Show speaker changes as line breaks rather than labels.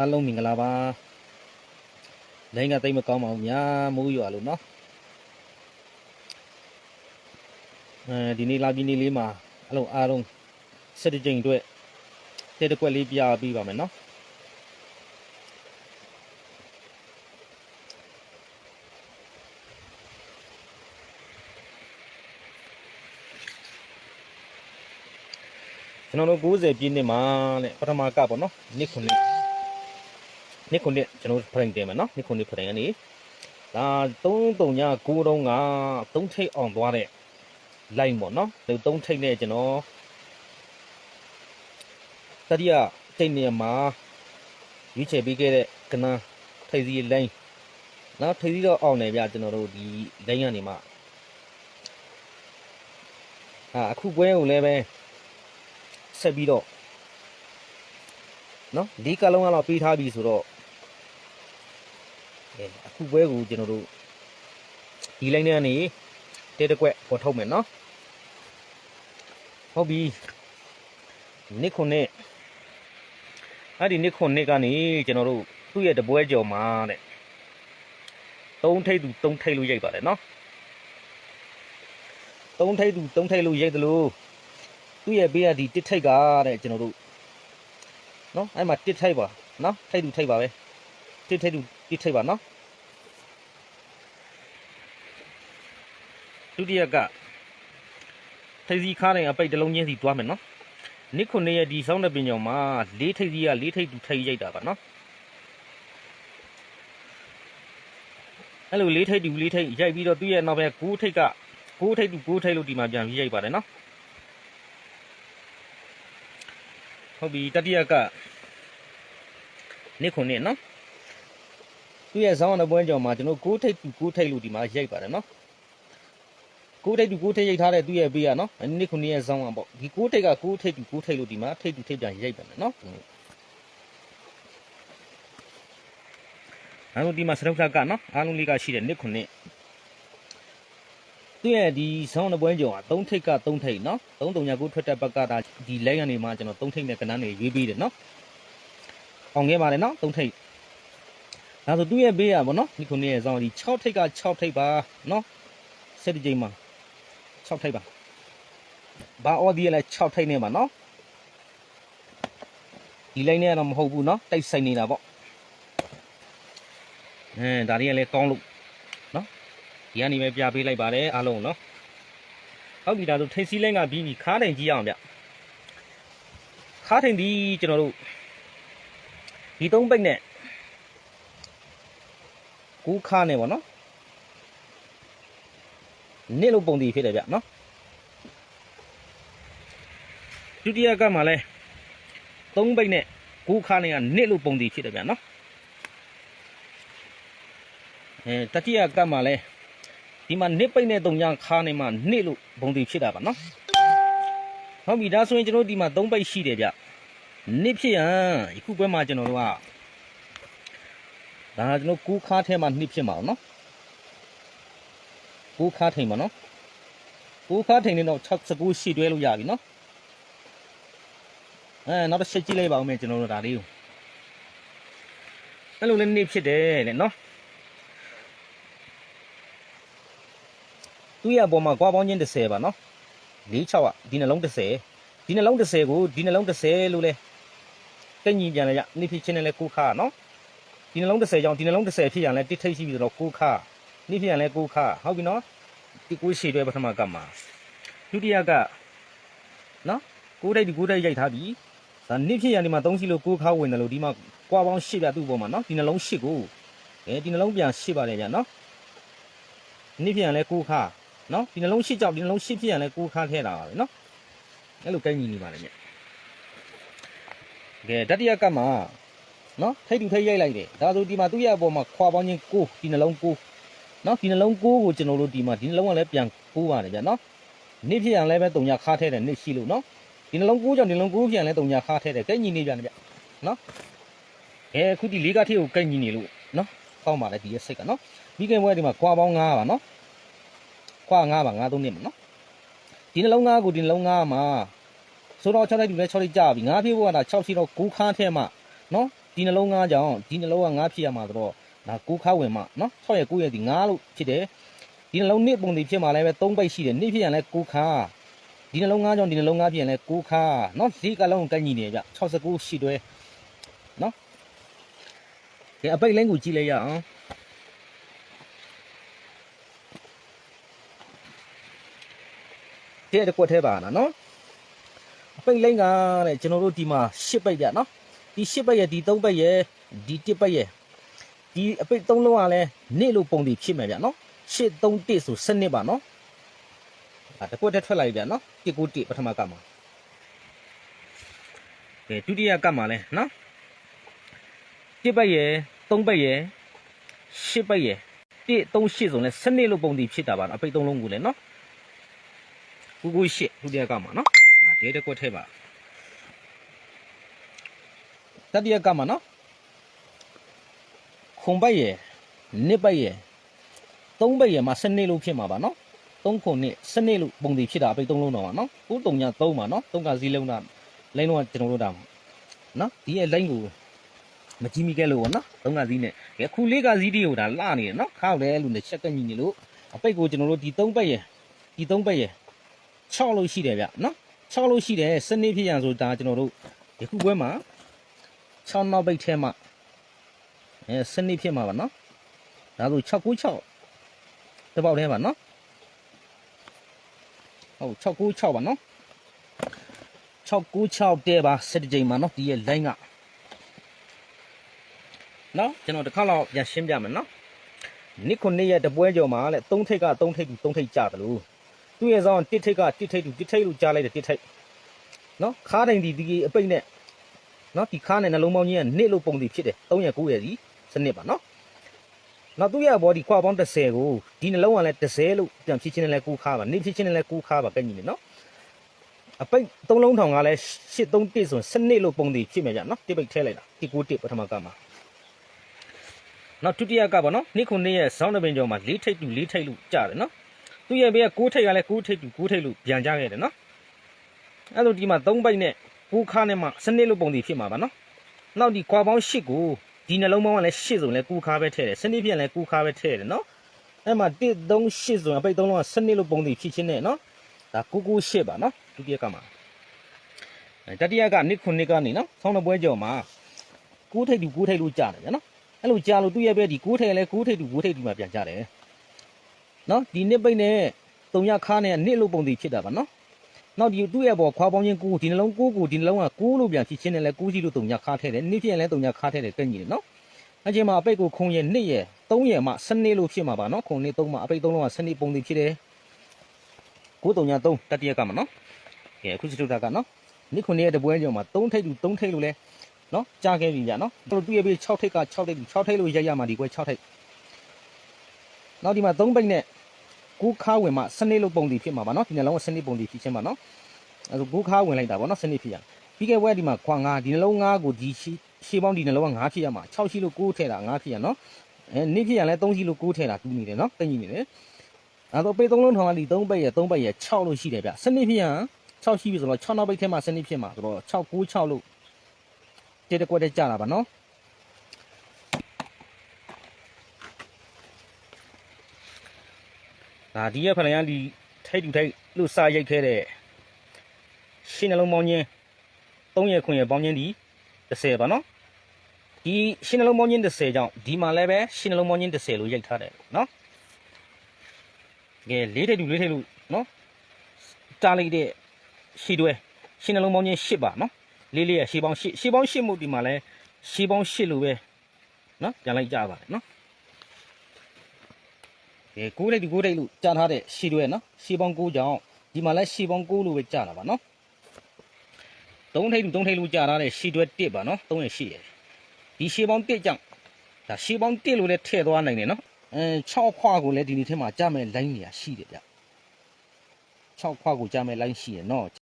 အားလုံးမင်္ဂလာပါလိုင်းကတိတ်မကောင်းပါဘူးညာမိုးရွာလို့နော်အဲဒီနေ့လာပြီးနေ့လေးမှာအလုံးအားလုံးစက်တစ်ကြိမ်အတွက်တဲ့တစ်ကွက်လေးပြပေးပါမယ်နော်ကျွန်တော်တို့90ပြည့်နှစ်မှာတဲ့ပထမကပေါ့နော်နှစ်ခုနှစ် နှစ်ခုနှစ်ကျွန်တော်တို့ဖရင်တင်မယ်နော်နှစ်ခုနှစ်ဖရင်ကနေဒါ339 9တုံးက3ထိပ်အောင်သွားတဲ့ line ပေါ့နော်ဒီ3ထိပ်နဲ့ကျွန်တော်တတိယထိပ်နေရာမှာရွေးချယ်ပေးခဲ့တဲ့ကနန်းထိပ်စီ line နော်ထိပ်စီတော့အောင်တယ်ဗျကျွန်တော်တို့ဒီ line ကနေမှအာအခုပွဲကိုလည်းပဲဆက်ပြီးတော့နော်ဒီကလုံးကတော့ပေးထားပြီဆိုတော့ အဲအခုပွဲကိုကျွန်တော်တို့ဒီလိုင်းထဲကနေတဲတစ်ကွက်ပေါ်ထုတ်မယ်နော်ဟုတ်ပြီနှစ်ခုနှစ်အဲ့ဒီနှစ်ခုနှစ်ကနေကျွန်တော်တို့သူ့ရဲ့တပွဲကြော်မှာတဲ့သုံးထိပ်သူသုံးထိပ်လို့ရိုက်ပါတယ်နော်သုံးထိပ်သူသုံးထိပ်လို့ရိုက်တယ်လို့သူ့ရဲ့ဘေးကဒီတစ်ထိပ်ကတဲ့ကျွန်တော်တို့နော်အဲ့မှာတစ်ထိပ်ပါနော်ထိပ်သူထိပ်ပါပဲတစ်ထိပ်သူတစ်ထိပ်ပါနော် ဒုတိယကထိပ်စီခါတိုင်းအပိတ်တစ်လုံးချင်းစီတွားမယ်နော်နစ်ခုနှစ်ရဲ့ဒီဆောင်းတဲ့ပင်ကြောင်မှာလေးထိပ်စီကလေးထိပ်သူထိပ်ရိုက်တာပါနော်အဲ့လိုလေးထိပ်တူလေးထိပ်ရိုက်ပြီးတော့သူ့ရဲ့နောက်ဘက်9ထိပ်က9ထိပ်တူ9ထိပ်လို့ဒီမှာပြန်ပြီးရိုက်ပါတယ်နော်ဟုတ်ပြီတတိယကနစ်ခုနှစ်နော်သူ့ရဲ့ဆောင်းတဲ့ပွဲကြောင်မှာကျွန်တော်9ထိပ်တူ9ထိပ်လို့ဒီမှာရိုက်ပါတယ်နော် ကိုးထိတ်တူကိုးထိတ်ရိုက်ထားတဲ့သူ့ရဲ့ဘေးကနော်အနည်းခုနှစ်ရဲ့ဇောင်းကပေါ့ဒီကိုးထိတ်ကကိုးထိတ်တူကိုးထိတ်လို့ဒီမှာထိတ်တူထိတ်ပြန်ရိုက်ပြန်မယ်နော်အားလုံးဒီမှာစရုပ်ထက်ကနော်အားလုံးလေးကရှိတဲ့နှစ်ခုနှစ်သူ့ရဲ့ဒီဆောင်းတပွဲကြောင်က3ထိပ်က3ထိပ်နော်3တုံညာကိုထွက်တဲ့ဘက်ကဒါဒီ line ကနေမှကျွန်တော်3ထိပ်နဲ့ကဏ္ဍနေရွေးပေးတယ်နော်အောင်ခဲ့ပါတယ်နော်3ထိပ်ဒါဆိုသူ့ရဲ့ဘေးကဗောနော်ဒီခုနှစ်ရဲ့ဆောင်းဒီ6ထိပ်က6ထိပ်ပါနော်7ကြိမ်မှာ 6ထိပ်ပါဘာအော်ဒီကလည်း6ထိပ်နေပါနော်ဒီလိုက်နဲ့ကတော့မဟုတ်ဘူးနော်တိုက်ဆိုင်နေတာပေါ့အဲဒါတွေကလည်းကောင်းလို့နော်ဒီကနေပဲပြပေးလိုက်ပါတယ်အားလုံးနော်ဟုတ်ပြီဒါဆိုထိပ်စီးလိုက်ကပြီးပြီခါထိုင်ကြည့်အောင်ဗျခါထိုင်ဒီကျွန်တော်တို့ဒီသုံးပိတ်နဲ့ကူးခါနဲ့ပေါ့နော် နစ်လို့ပုံတည်ဖြစ်တယ်ဗျနော်ဒုတိယကမှလည်းသုံးပိတ်နဲ့ကိုးခါနဲ့ကနစ်လို့ပုံတည်ဖြစ်တယ်ဗျနော်အဲတတိယကမှလည်းဒီမှာနစ်ပိတ်နဲ့တုံညာခါနဲ့မှနစ်လို့ပုံတည်ဖြစ်တာပါနော်ဟုတ်ပြီဒါဆိုရင်ကျွန်တော်ဒီမှာသုံးပိတ်ရှိတယ်ဗျနစ်ဖြစ်ရန်အခုပွဲမှာကျွန်တော်တို့ကဒါကျွန်တော်ကိုးခါထဲမှာနစ်ဖြစ်မှာနော် ကိုးခါထိန်ပါနော်ကိုးခါထိန်နေတော့69ရှိတွဲလို့ရပြီနော်အဲနောက်တစ်ချက်ကြည့်လိုက်ပါဦးမယ်ကျွန်တော်တို့ဒါလေးကိုအဲ့လိုလည်းနေဖြစ်တယ်လေနော်သူ့ရဲ့အပေါ်မှာကွာပေါင်းချင်း30ပါနော်၄6อ่ะဒီနှလုံး30ဒီနှလုံး30ကိုဒီနှလုံး30လို့လဲကန့်ညီပြန်လိုက်ရနေဖြစ်ချင်းနဲ့လဲကိုးခါနော်ဒီနှလုံး30ကြောင့်ဒီနှလုံး30ဖြစ်ရန်လဲတစ်ထိပ်ရှိပြီဆိုတော့ကိုးခါ နေဖြစ်ရန်လဲကိုးခါဟုတ်ပြီနော်ဒီကိုရှိတွဲပထမကမှာဒုတိယကနော်ကိုးတိုက်ဒီကိုးတိုက်ရိုက်ထားပြီဒါနစ်ဖြစ်ရနေမှာ3စီလို့ကိုးခါဝင်တယ်လို့ဒီမှာကွာပေါင်း8ပြသူ့ပေါ်မှာနော်ဒီနှလုံး8ကိုအဲဒီနှလုံးပြန်8ပါတယ်ဗျာနော်နစ်ဖြစ်ရလဲကိုးခါနော်ဒီနှလုံး8ကြောင့်ဒီနှလုံး8ဖြစ်ရလဲကိုးခါထဲတာပါပဲနော်အဲ့လိုကိုင်းညီနေပါတယ်ဗျကဲတတိယကမှာနော်ထိတ်တူထိတ်ရိုက်လိုက်တယ်ဒါဆိုဒီမှာသူ့ရဲ့အပေါ်မှာခွာပေါင်းချင်း9ဒီနှလုံး9 နော်ဒီနှလုံးကိုကိုကျွန်တော်တို့ဒီမှာဒီနှလုံးကလည်းပြန်ကိုးပါတယ်ဗျနော်နေ့ဖြစ်ရင်လည်းပဲတုံညာခါထဲတယ်နေ့ရှိလို့နော်ဒီနှလုံးကိုးကြောင့်ဒီနှလုံးကိုးဖြစ်ရင်လည်းတုံညာခါထဲတယ်ကဲညီနေပြန်ဗျနော်အဲအခုဒီလေးကထိကိုကဲညီနေလို့နော်ကောင်းပါလေဒီရဲ့စိတ်ကနော်မိခင်ဘွဲဒီမှာကွာပေါင်း9ပါနော်ကွာ9ပါ9သုံးနှစ်ပါနော်ဒီနှလုံး9ကိုဒီနှလုံး9မှာဆိုတော့6လိုက်ဒီလည်း6လိုက်ကြာပြီ9ဖြစ်ဖို့က6ရှိတော့9ခါထဲမှာနော်ဒီနှလုံးသားကြောင့်ဒီနှလုံးကငါးဖြစ်ရမှာဆိုတော့ ဒါကိုးခါဝင်မှနော်6ရက်9ရက်ဒီငါးလို့ဖြစ်တယ်ဒီနှလုံးနှစ်ပုံဒီဖြစ်မှာလည်းပဲ3ပိတ်ရှိတယ်နှစ်ဖြစ်ရင်လည်းကိုးခါဒီနှလုံးငါးကြောင့်ဒီနှလုံးငါးဖြစ်ရင်လည်းကိုးခါနော်ဒီကလုံးကိုကန့်ညီနေကြ69ရှိတွဲနော်ဒီအပိတ်လင်းကိုကြည့်လိုက်ရအောင်တဲ့တစ်ကွက်ထဲပါနော်နော်အပိတ်လင်းကတဲ့ကျွန်တော်တို့ဒီမှာ10ပိတ်ပြနော်ဒီ10ပိတ်ရဲ့ဒီ3ပိတ်ရဲ့ဒီ1ပိတ်ရဲ့ ဒီအပိတ်3လုံးကလည်းနေ့လို့ပုံတည်ဖြစ်မယ်ဗျနော်8 3 1ဆိုစနစ်ပါနော်အဲတစ်ကွက်ထဲထွက်လာပြီဗျနော်1 9 1ပထမကမှာကဲဒုတိယကမှာလဲနော်1ပိတ်ရဲ့3ပိတ်ရဲ့10ပိတ်ရဲ့1 3 8ဆိုလဲစနစ်လို့ပုံတည်ဖြစ်တာပါနော်အပိတ်3လုံးကိုလည်းနော်9 9 8ဒုတိယကမှာနော်အဲဒီတစ်ကွက်ထဲပါတတိယကမှာနော် ခုံပိုက်ရယ်နစ်ပိုက်ရယ်သုံးပိုက်ရယ်မှာစနစ်လို့ဖြစ်မှာပါနော်သုံးခုနှစ်စနစ်လို့ပုံတည်ဖြစ်တာအပိတ်သုံးလုံးတော့ပါနော်ကိုတုံညာသုံးပါနော်သုံးကစည်းလုံးတာလိုင်းလုံးကကျွန်တော်တို့တာနော်ဒီရဲ့လိုင်းကိုမကြီးမိခဲ့လို့ပေါ့နော်သုံးကစည်းနဲ့ကဲခုလေးကစည်းတွေကိုဒါလှနေတယ်နော်ခောက်တယ်လို့နဲ့ချက်ကညီနေလို့အပိတ်ကိုကျွန်တော်တို့ဒီသုံးပိုက်ရယ်ဒီသုံးပိုက်ရယ်6လို့ရှိတယ်ဗျနော်6လို့ရှိတယ်စနစ်ဖြစ်ရန်ဆိုတာကျွန်တော်တို့ဒီခုပွဲမှာ6နောက်ပိတ်ထဲမှာ အဲစနစ်ဖြစ်မှာပါနော်ဒါဆို696တစ်ပေါက်ထဲပါနော်ဟုတ်696ပါနော်696တဲပါ7ကြိမ်ပါနော်ဒီရဲ့ line ကနော်ကျွန်တော်တစ်ခါတော့ပြန်ရှင်းပြမယ်နော်နိခုနှစ်ရဲ့တပွဲကြော်မှာလေ3ထိပ်က3ထိပ်2ထိပ်ကြတယ်လို့သူ့ရဲ့ဆောင်1ထိပ်က1ထိပ်2 1ထိပ်လို့ကြားလိုက်တယ်1ထိပ်နော်ခါတိုင်းဒီဒီအပိတ်နဲ့နော်ဒီခါနဲ့နှလုံးပေါင်းကြီးကနှစ်လို့ပုံတည်ဖြစ်တယ်3ရက်9ရက်စီစ နစ်ပါနော်နောက်သူ့ရဲ့ဘောဒီခွာပေါင်း30ကိုဒီနှလုံးကလည်း30လို့ပြန်ဖြစ်ချင်းနဲ့လည်းကူခါပါနေဖြစ်ချင်းနဲ့လည်းကူခါပါကဲ့ညီနေနော်အပိတ်3လုံးထောင်ကလည်း831ဆိုစနစ်လို့ပုံတည်ဖြစ်မယ်ဗျနော်တိပိတ်ထဲလိုက်တာဒီ9တစ်ပထမကမှာနောက်ဒုတိယကပါနော်နိခုနှစ်ရဲ့ဇောင်းတပင်ကျော်မှာ၄ထိပ်တူ၄ထိပ်လို့ကြားတယ်နော်သူ့ရဲ့ဘေးက9ထိပ်ကလည်း9ထိပ်တူ9ထိပ်လို့ပြန်ကြခဲ့တယ်နော်အဲ့လိုဒီမှာ3ပိတ်နဲ့ကူခါနဲ့မှစနစ်လို့ပုံတည်ဖြစ်မှာပါနော်နောက်ဒီခွာပေါင်း8ကို ဒီနှလုံးပေါင်းကလည်း8ဆိုလည်းကူခါပဲထည့်တယ်စနစ်ပြန်လည်းကူခါပဲထည့်တယ်နော်အဲ့မှာ1 3 8ဆိုရင်အပိတ်3လုံးကစနစ်လို့ပုံတည်ဖြစ်ချင်းနဲ့နော်ဒါ998ပါနော်ဒုတိယကမှာအဲတတိယကနစ်ခုနှစ်ကနေနော်ဆောင်းတဲ့ပွဲကြော်မှာ9ထိပ်တူ9ထိပ်လို့ကြားတယ်ဗျနော်အဲ့လိုကြားလို့သူ့ရဲ့ပဲဒီ9ထိပ်လည်း9ထိပ်တူ9ထိပ်တူမှပြန်ကြတယ်နော်ဒီနစ်ပိတ်နဲ့3ရခါနဲ့နစ်လို့ပုံတည်ဖြစ်တာပါနော် နောက်ဒီသူ့ရဲ့ပေါ်ခွာပေါင်းချင်း9ဒီနှလုံး9ကိုဒီနှလုံးက9လို့ပြန်ဖြစ်ချင်းနဲ့လည်း9စီလို့3ရခါထဲတယ်နစ်ဖြစ်ရင်လည်း3ရခါထဲတယ်ကဲ့ညီတယ်နော်အချိန်မှာအပိတ်ကိုခုံရဲ့2ရဲ့3ရဲ့မှစနစ်လို့ဖြစ်မှာပါနော်ခုံနေ3မှာအပိတ်3လုံးကစနစ်ပုံတည်ဖြစ်တယ်9 3ည3တတိယကမှာနော်ကဲအခုစတုတာကနော်နစ်ခုနှစ်ရဲ့တပွဲကျော်မှာ3ထိပ်တူ3ထိပ်လို့လဲနော်ကြားခဲ့ပြီဗျာနော်တို့သူ့ရဲ့ပြီး6ထိပ်က6ထိပ်တူ6ထိပ်လို့ရိုက်ရမှာဒီကွယ်6ထိပ်နောက်ဒီမှာ3ပိတ်နဲ့ ကိုးခါဝင်မှစနစ်လို့ပုံတည်ဖြစ်မှာပါနော်ဒီနှလုံးကစနစ်ပုံတည်ဖြစ်ချင်းပါနော်အဲကိုးခါဝင်လိုက်တာပေါ့နော်စနစ်ဖြစ်ရပြီးခဲ့ဝဲဒီမှာခွာ9ဒီနှလုံး9ကိုဒီရှိရှေးပေါင်းဒီနှလုံးက9ဖြစ်ရမှာ6ရှိလို့9ထည့်တာ9ဖြစ်ရနော်အဲနေ့ဖြစ်ရလဲ3ရှိလို့9ထည့်တာတူးနေတယ်နော်တင်ကြီးနေတယ်အဲတော့ပေ3လုံးထောင်ကဒီ3ပိတ်ရ3ပိတ်ရ6လို့ရှိတယ်ဗျစနစ်ဖြစ်ရ6ရှိပြီဆိုတော့6နောက်ပိတ်ထဲမှာစနစ်ဖြစ်မှာဆိုတော့6 9 6လို့တဲ့တဲ့ကွက်တဲ့ကြတာပါနော် ဒါဒီရဖလန်ရဒီထိုက်တူထိုက်လို့စာရိုက်ခဲ့တဲ့ရှင်းနှလုံးပေါင်းချင်း3ရက်ခွင်ရပေါင်းချင်းဒီ30ပါနော်ဒီရှင်းနှလုံးပေါင်းချင်း30ကြောင့်ဒီမှာလည်းပဲရှင်းနှလုံးပေါင်းချင်း30လို့ရိုက်ထားတယ်နော်ကဲလေးထိပ်တူလေးထိပ်လို့နော်တားလိုက်တဲ့ရှီတွဲရှင်းနှလုံးပေါင်းချင်း10ပါနော်လေးလေးရရှေးပေါင်း10ရှေးပေါင်း10မှုဒီမှာလဲရှေးပေါင်း10လို့ပဲနော်ပြန်လိုက်ကြပါလေနော် ကဲကိုးလိုက်ဒီကိုးလိုက်လို့ကြားထားတဲ့ရှေးတွဲနော်ရှေးပေါင်း9ကြောင့်ဒီမှာလဲရှေးပေါင်း9လို့ပဲကြားတာပါနော်3ထိပ်3ထိပ်လို့ကြားထားတဲ့ရှေးတွဲ1ပါနော်3ရရှိရဒီရှေးပေါင်း1ကြောင့်ဒါရှေးပေါင်း1လို့လဲထည့်သွားနိုင်တယ်နော်အဲ6ခွာကိုလည်းဒီနေ့ထဲမှာကြားမဲ့ line နေရရှိတယ်ဗျ6ခွာကိုကြားမဲ့ line ရှိရနော်